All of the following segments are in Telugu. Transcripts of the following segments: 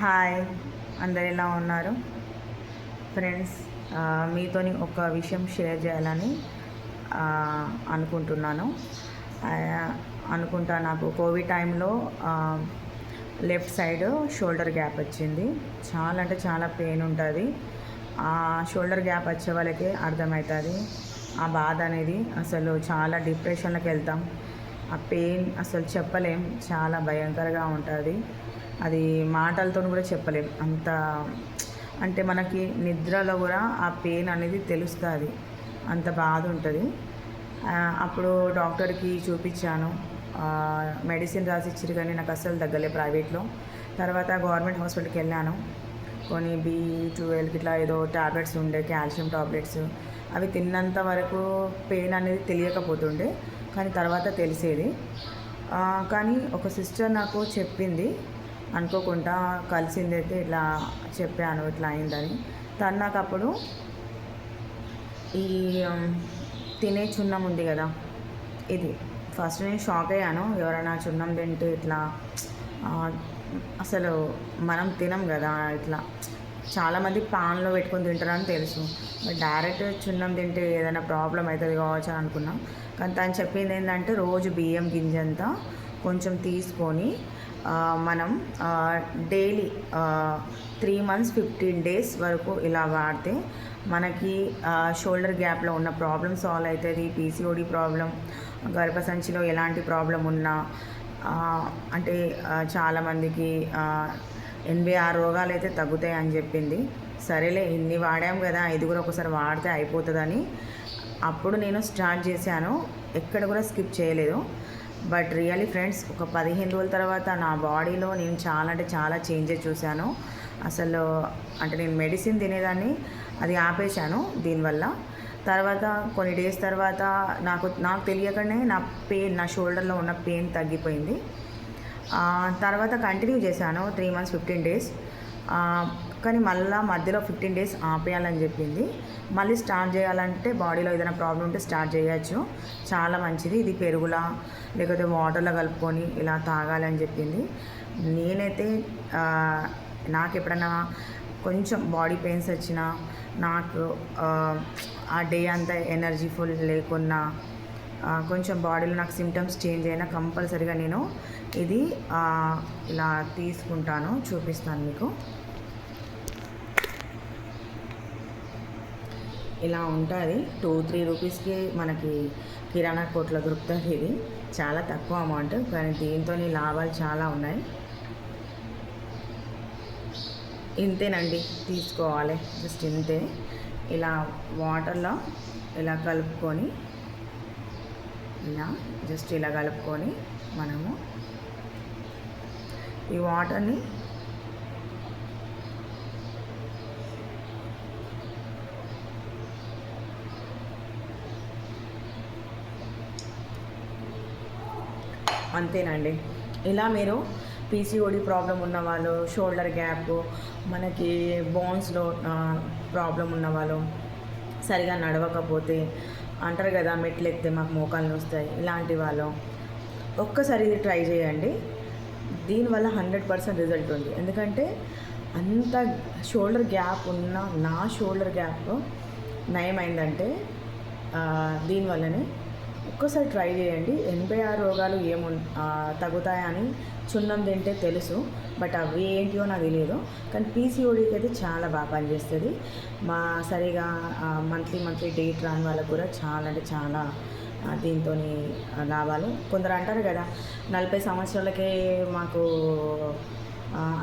హాయ్. అందరు ఎలా ఉన్నారు? ఫ్రెండ్స్ మీతోని ఒక విషయం షేర్ చేయాలని అనుకుంటున్నాను. అనుకుంటా నాకు కోవిడ్ టైంలో లెఫ్ట్ సైడ్ షోల్డర్ గ్యాప్ వచ్చింది. చాలా అంటే చాలా పెయిన్ ఉంటుంది. ఆ షోల్డర్ గ్యాప్ వచ్చే వాళ్ళకి అర్థమవుతుంది ఆ బాధ అనేది అసలు చాలా డిప్రెషన్లోకి వెళ్తాం. ఆ పెయిన్ అసలు చెప్పలేం. చాలా భయంకరంగా ఉంటుంది. అది మాటలతో కూడా చెప్పలేం. అంత అంటే మనకి నిద్రలో కూడా ఆ పెయిన్ అనేది తెలుస్తుంది. అంత బాధ ఉంటుంది. అప్పుడు డాక్టర్కి చూపించాను. మెడిసిన్ రాసి కానీ నాకు అస్సలు తగ్గలే ప్రైవేట్లో. తర్వాత గవర్నమెంట్ హాస్పిటల్కి వెళ్ళాను. కొన్ని బీ ట్వెల్వ్ ఇట్లా ఏదో టాబ్లెట్స్ ఉండే కాల్షియం టాబ్లెట్స్. అవి తిన్నంత వరకు పెయిన్ అనేది తెలియకపోతుండే. కానీ తర్వాత తెలిసేది. కానీ ఒక సిస్టర్ నాకు చెప్పింది. అనుకోకుండా కలిసింది అయితే ఇట్లా చెప్పాను ఇట్లా అయిందని. తను నాకు అప్పుడు ఈ తినే చున్నం ఉంది కదా. ఇది ఫస్ట్ నేను షాక్ అయ్యాను. ఎవరైనా చున్నం తింటే ఇట్లా అసలు మనం తినం కదా ఇట్లా. చాలామంది పాన్లో పెట్టుకొని తింటారని తెలుసు. బట్ డైరెక్ట్ చున్నం తింటే ఏదైనా ప్రాబ్లం అవుతుంది కావచ్చు అని అనుకున్నాం. కానీ తను చెప్పింది ఏంటంటే రోజు బియ్యం గింజంతా కొంచెం తీసుకొని మనం daily three months fifteen days వరకు ఇలా వాడితే మనకి షోల్డర్ గ్యాప్లో ఉన్న ప్రాబ్లం సాల్వ్ అవుతుంది పీసీఓడి ప్రాబ్లం గర్భసంచిలో ఎలాంటి ప్రాబ్లం ఉన్నా అంటే చాలామందికి ఎనభై ఆరు రోగాలు అయితే తగ్గుతాయి అని చెప్పింది. సరేలే ఇన్ని వాడాం కదా ఇది కూడా ఒకసారి వాడితే అయిపోతుందని. అప్పుడు నేను స్టార్ట్ చేశాను. ఎక్కడ కూడా స్కిప్ చేయలేదు. బట్ రియల్లీ ఫ్రెండ్స్ ఒక పదిహేను రోజుల తర్వాత నా బాడీలో నేను చాలా అంటే చాలా చేంజెస్ చూశాను. అసలు అంటే నేను మెడిసిన్ తినేదాన్ని అది ఆపేశాను దీనివల్ల. తర్వాత కొన్ని డేస్ తర్వాత నాకు నాకు తెలియకనే నా పెయిన్ నా షోల్డర్లో ఉన్న పెయిన్ తగ్గిపోయింది. తర్వాత కంటిన్యూ చేశాను త్రీ మంత్స్ ఫిఫ్టీన్ డేస్. కానీ మళ్ళీ మధ్యలో ఫిఫ్టీన్ డేస్ ఆపేయాలని చెప్పింది. మళ్ళీ స్టార్ట్ చేయాలంటే బాడీలో ఏదైనా ప్రాబ్లం ఉంటే స్టార్ట్ చేయొచ్చు. చాలా మంచిది. ఇది పెరుగులా లేకపోతే వాటర్లో కలుపుకొని ఇలా తాగాలని చెప్పింది. నేనైతే నాకు ఎప్పుడన్నా కొంచెం బాడీ పెయిన్స్ వచ్చినా నాకు ఆ, డే అంతా ఎనర్జీ ఫుల్ లేకున్నా కొంచెం బాడీలో నాకు సిమ్టమ్స్ చేంజ్ అయినా కంపల్సరీగా నేను ఇది ఇలా తీసుకుంటాను. చూపిస్తాను మీకు. ఇలా ఉంటుంది. టూ త్రీ రూపీస్కి మనకి కిరాణా కోట్లో దొరుకుతుంది ఇది. చాలా తక్కువ అమౌంట్ కానీ దీంతో లాభాలు చాలా ఉన్నాయి. ఇంతేనండి. తీసుకోవాలి. జస్ట్ ఇంతే. ఇలా వాటర్లో ఇలా కలుపుకొని ఇలా జస్ట్ ఇలా కలుపుకొని మనము ఈ వాటర్ని అంతేనండి. ఇలా మీరు పీసీఓడి ప్రాబ్లం ఉన్నవాళ్ళు షోల్డర్ గ్యాప్ మనకి బోన్స్లో ప్రాబ్లం ఉన్నవాళ్ళు సరిగా నడవకపోతే అంటారు కదా మెట్లు ఎక్కితే మాకు మోకాళ్ళు వస్తాయి ఇలాంటి వాళ్ళు ఒక్కసారి ఇది ట్రై చేయండి. దీనివల్ల హండ్రెడ్ పర్సెంట్ రిజల్ట్ ఉంది. ఎందుకంటే అంత షోల్డర్ గ్యాప్ ఉన్న నా షోల్డర్ గ్యాప్ నయమైందంటే దీనివల్లనే ఒక్కసారి ట్రై చేయండి. ఎనభై ఆరు రోగాలు ఏము తగ్గుతాయని చున్నం తింటే తెలుసు బట్ అవి ఏంటియో నాకు తెలియదు కానీ పీసీఓడికి అయితే చాలా బాగా పనిచేస్తుంది. మా సరిగా మంత్లీ మంత్లీ డేట్ రాని వాళ్ళకు కూడా చాలా అంటే చాలా దీంతో లాభాలు. కొందరు అంటారు కదా నలభై సంవత్సరాలకే మాకు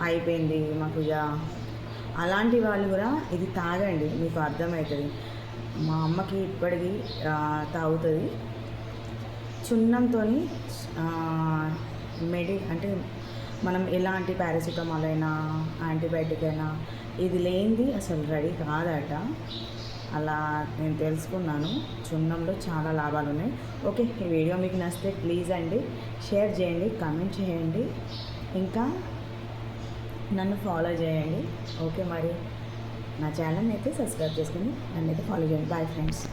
అయిపోయింది మాకు ఇక. అలాంటి వాళ్ళు కూడా ఇది తాగండి మీకు అర్థమవుతుంది. మా అమ్మకి ఇప్పటికీ తాగుతుంది. చున్నంతో మెడి అంటే మనం ఎలాంటి పారాసిటమాల్ అయినా యాంటీబయాటిక్ అయినా ఇది లేనిది అసలు రెడీ కాదట. అలా నేను తెలుసుకున్నాను. చున్నంలో చాలా లాభాలు ఉన్నాయి. ఓకే ఈ వీడియో మీకు నచ్చితే ప్లీజ్ అండి షేర్ చేయండి కమెంట్ చేయండి. ఇంకా నన్ను ఫాలో చేయండి. ఓకే మరి నా ఛానల్ని అయితే సబ్స్క్రైబ్ చేసుకుని నన్ను అయితే ఫాలో చేయండి. Bye friends.